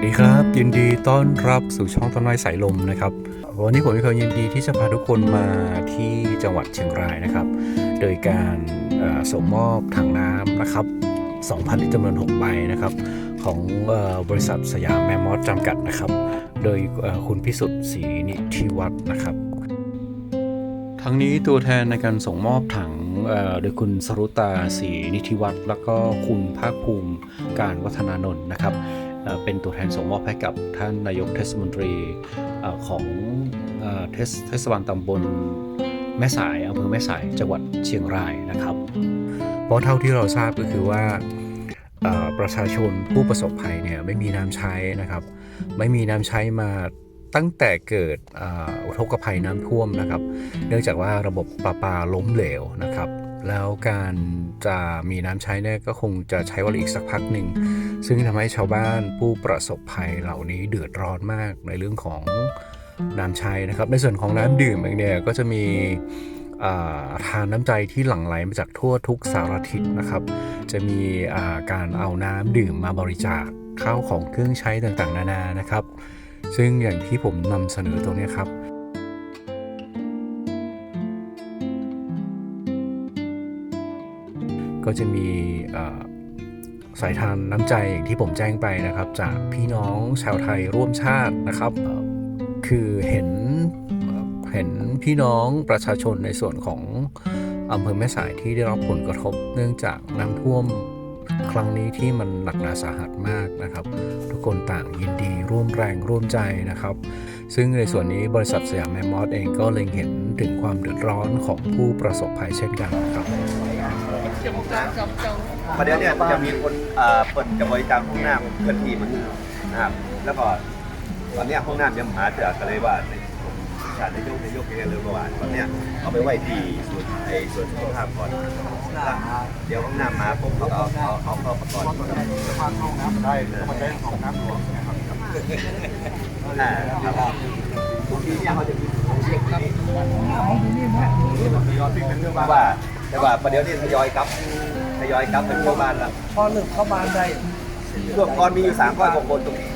วัสดีครับ ยินดีต้อนรับสู่ช่องต้นไม้สายลมนะครับวันนี้ผมมีความยินดีที่จะพาทุกคนมาที่จังหวัดเชียงรายนะครับ โดยการส่งมอบถังน้ำนะครับ 2,000ลิตรจำนวน 6 ใบนะครับ ของอบริษัทสยามแมมมอสจำกัดนะครับ โดยคุณพิสุทธิ์ศรีนิธิวัฒน์นะครับทั้งนี้ตัวแทนในการส่งมอบถังโดยคุณสรุตาศรีนิธิวัฒน์แล้วก็คุณภาคภูมิการวัฒนานนท์นะครับ เป็นตัวแทนส่งมอบให้กับท่านนายกเทศมนตรีอของเทศเทศบาลตำบลแม่สายอำเภอแม่สายจังหวัดเชียงรายนะครับ เพราะเท่าที่เราทราบก็คือว่าประชาชนผู้ประสบภัยเนี่ยไม่มีน้ำใช้นะครับ ไม่มีน้ำใช้มาตั้งแต่เกิดอุทกภัยน้ำท่วมนะครับ เนื่องจากว่าระบบประปาล้มเหลวนะครับ แล้วการจะมีน้ำใช้เนี่ยก็คงจะใช้เวลาอีกสักพักหนึ่ง ซึ่งทำให้ชาวบ้านผู้ประสบภัยเหล่านี้เดือดร้อนมากในเรื่องของน้ำใช้นะครับ ในส่วนของน้ำดื่มเองเนี่ยก็จะมีทานน้ำใจที่หลั่งไหลมาจากทั่วทุกสารทิศนะครับ จะมีาการเอาน้ำดื่มมาบริจาคข้าวของเครื่องใช้ต่างๆ นานานะครับ ซึ่งอย่างที่ผมนำเสนอตรงนี้ครับก็จะมีอ สายทานน้ำใจอย่างที่ผมแจ้งไปนะครับ จากพี่น้องชาวไทยร่วมชาตินะครับ คือเห็นเห็นพี่น้องประชาชนในส่วนของอำเภอแม่สายที่ได้รับผลกระทบ เนื่องจากน้ำท่วมครั้งนี้ที่มันหนักหนาสาหัสมากนะครับ ทุกคนต่างยินดีร่วมแรงร่วมใจนะครับ ซึ่งในส่วนนี้บริษัทสยามแมมมอสเองก็เล็งเห็นถึงความเดือดร้อนของผู้ประสบภัยเช่นกันครับ นะครับประเดี๋ยวเนี่ยจะมีคนเอ่อเปิดจะบริจาคห้องน้ำเคลื่อนที่มันนะครับแล้วก็ตอนเนี้ยห้องน้ำยังหาเจอกันเลยว่าในชาตินายกนายกเองเลยว่าตอนเนี้ยเอาไปไว้ที่ส่วนไอ้ส่วนสุขภาพก่อนเดี๋ยวห้องน้ำมาปุ๊บเขาเอาเอาเอาเข้ามาก่อนสามารถเข้ห้องน้ำได้ต้องมาใช้ห้องน้ำหลวงนะครับอ่าครับตรงนี้เนี่ยเขาจะมีของเรียกนี่ยอดที่เป็นเรื่องเพบ้าราะว่า แต่ว่าประเดี๋ยวนี้ทยอยกลับทยอยกลับเป็นเข้าบ้านแล้วพอหนึ่งเข้าบ้านได้ช่วงก่อนมีอยู่สามร้อยกว่าคนตรงนี้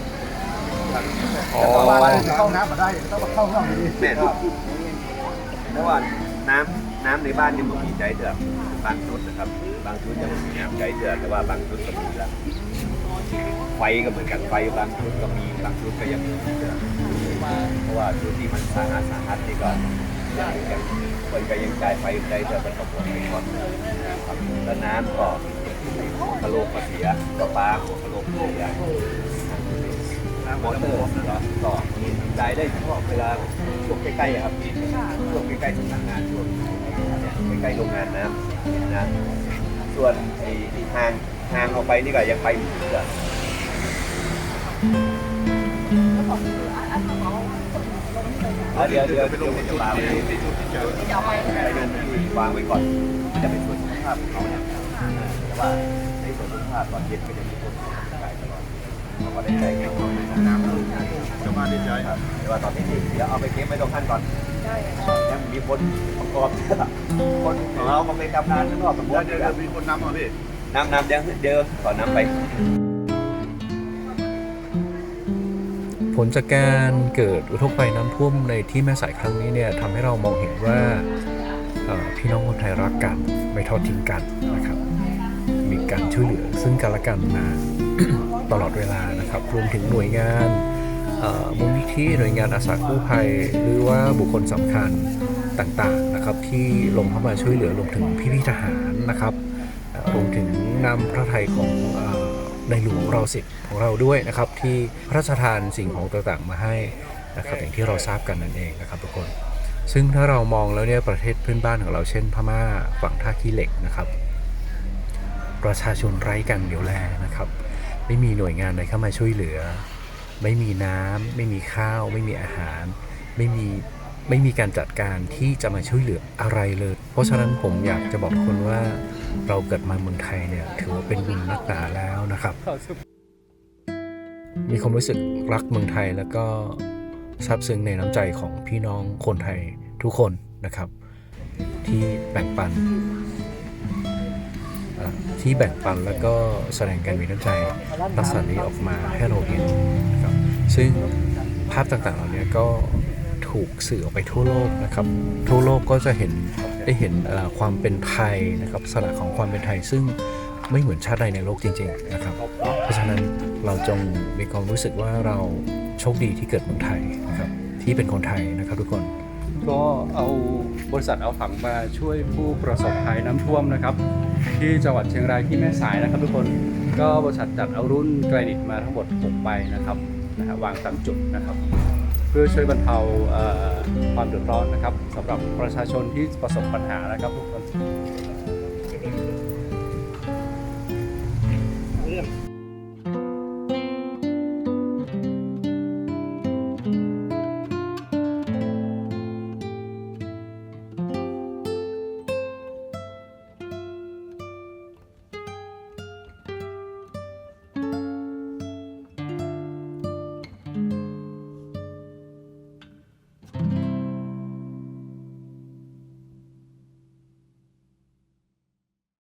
ครับแต่ต่อบ้านวันเข้าน้ำมาได้ต้องมาเข้าห้องดีแม่ครับเพราะว่าน้ำน้ำในบ้านยังไม่มีใจเดือดบางชุดนะครับ บางชุดยังไม่มีน้ำใจเดือดแต่ว่าบางชุดก็มีแล้วไฟก็เหมือนกันไฟบางชุดก็มีบางชุดก็ยังไมมีเดือดเพราะว่าชุดที่มันสาหัสสาหัสนี่ก็ยัง คนก็ยังจ่ายไฟใจเดือดเป็นกระบวนไปก่อนครับแล้วน้ำก็กระโหลกก็เสียกระปาหัวกระโหลกเสียมอเตอร์ก็ก็จ่ายได้เฉพาะเวลาช่วงใกล้ๆอะครับช่วงใกล้ๆสำนักงานช่วงเนี่ยใกล้ๆโรงงานน้ำนะส่วนไอ้ที่ทางทางออกไปนี่ก็ยังไปไม่ถึงเลย เดี๋ยวเดี๋ยวไปลงในจุดไปในจุดที่เจอไปลงวางไว้ก่อนจะเป็นส่วนสุขภาพของเขาเนี่ยแต่ว่าในส่วนสุขภาพตอนเย็นก็จะมีคนออกกำลังกายตลอดเขาก็ได้ใจแค่ห้องน้ำจะมาดีใจครับแต่ว่าตอนนี้เดี๋ยวเอาไปเก็บไว้ตรงท่านก่อนยังมีคนประกอบคนของเราก็ไปทำงานข้างนอกกับเดี๋ยวเดี๋ยวมีคนนำมาพี่นำนำยังเดิมก่อนนำไป ผลจากการเกิดอุทกภัยน้ำท่วมในที่แม่สายครั้งนี้เนี่ยทำให้เรามองเห็นว่าพี่น้องคนไทยรักกันไม่ทอดทิ้งกันนะครับ มีการช่วยเหลือซึ่งกันและกันมาตลอดเวลานะครับรวมถึงหน่วยงานมูลนิธิหน่วยงานอาสากู้ภัย หรือว่าบุคคลสำคัญต่างๆนะครับที่ลงเข้ามาช่วยเหลือรวมถึงพี่ๆทหารนะครับรวมถึงนำพระไทยของ ในหลวงเราสิทธิ์ของเราด้วยนะครับ ที่พระราชทานสิ่งของต่างๆมาให้นะครับอย่างที่เราทราบกันนั่นเองนะครับทุกคน ซึ่งถ้าเรามองแล้วเนี่ยประเทศเพื่อนบ้านของเราเช่น พม่าฝั่งท่าขี้เหล็กนะครับ ประชาชนไร้กันเดียวแลนะครับ ไม่มีหน่วยงานใดเข้ามาช่วยเหลือ ไม่มีน้ำไม่มีข้าว ไม่มีอาหาร ไม่มี ไม่มีการจัดการที่จะมาช่วยเหลืออะไรเลย เพราะฉะนั้นผมอยากจะบอกคนว่าเราเกิดมาเมืองไทยเนี่ยถือว่าเป็นบุญนักหนาแล้วนะครับ มีความรู้สึกรักเมืองไทยแล้วก็ซาบซึ้งในน้ำใจของพี่น้องคนไทยทุกคนนะครับ ที่แบ่งปันที่แบ่งปันแล้วก็แสดงการมีน้ำใจลักษณะนี้ออกมาให้เราเห็นซึ่งภาพต่างๆเหล่านี้ก็ ถูกสื่อออกไปทั่วโลกนะครับทั่วโลกก็จะเห็นได้เห็นความเป็นไทยนะครับสระของความเป็นไทยซึ่งไม่เหมือนชาติใดในโลกจริง ๆนะครับ เพราะฉะนั้นเราจงมีความรู้สึกว่าเราโชคดีที่เกิดเมืองไทยนะครับที่เป็นคนไทยนะครับทุกคน ก็เอาบริษัทเอาถังมาช่วยผู้ประสบภัยน้ำท่วมนะครับ ที่จังหวัดเชียงรายที่แม่สายนะครับ ทุกคนก็บริษัทจัดเอารุ่นแกรนิตมาทั้งหมด6ใบนะครับนะฮะวางตามจุดนะครับ พื่อช่วยบรรเทาความเดือดร้อนนะครับสำหรับประชาชนที่ประสบปัญหานะครับทุกคน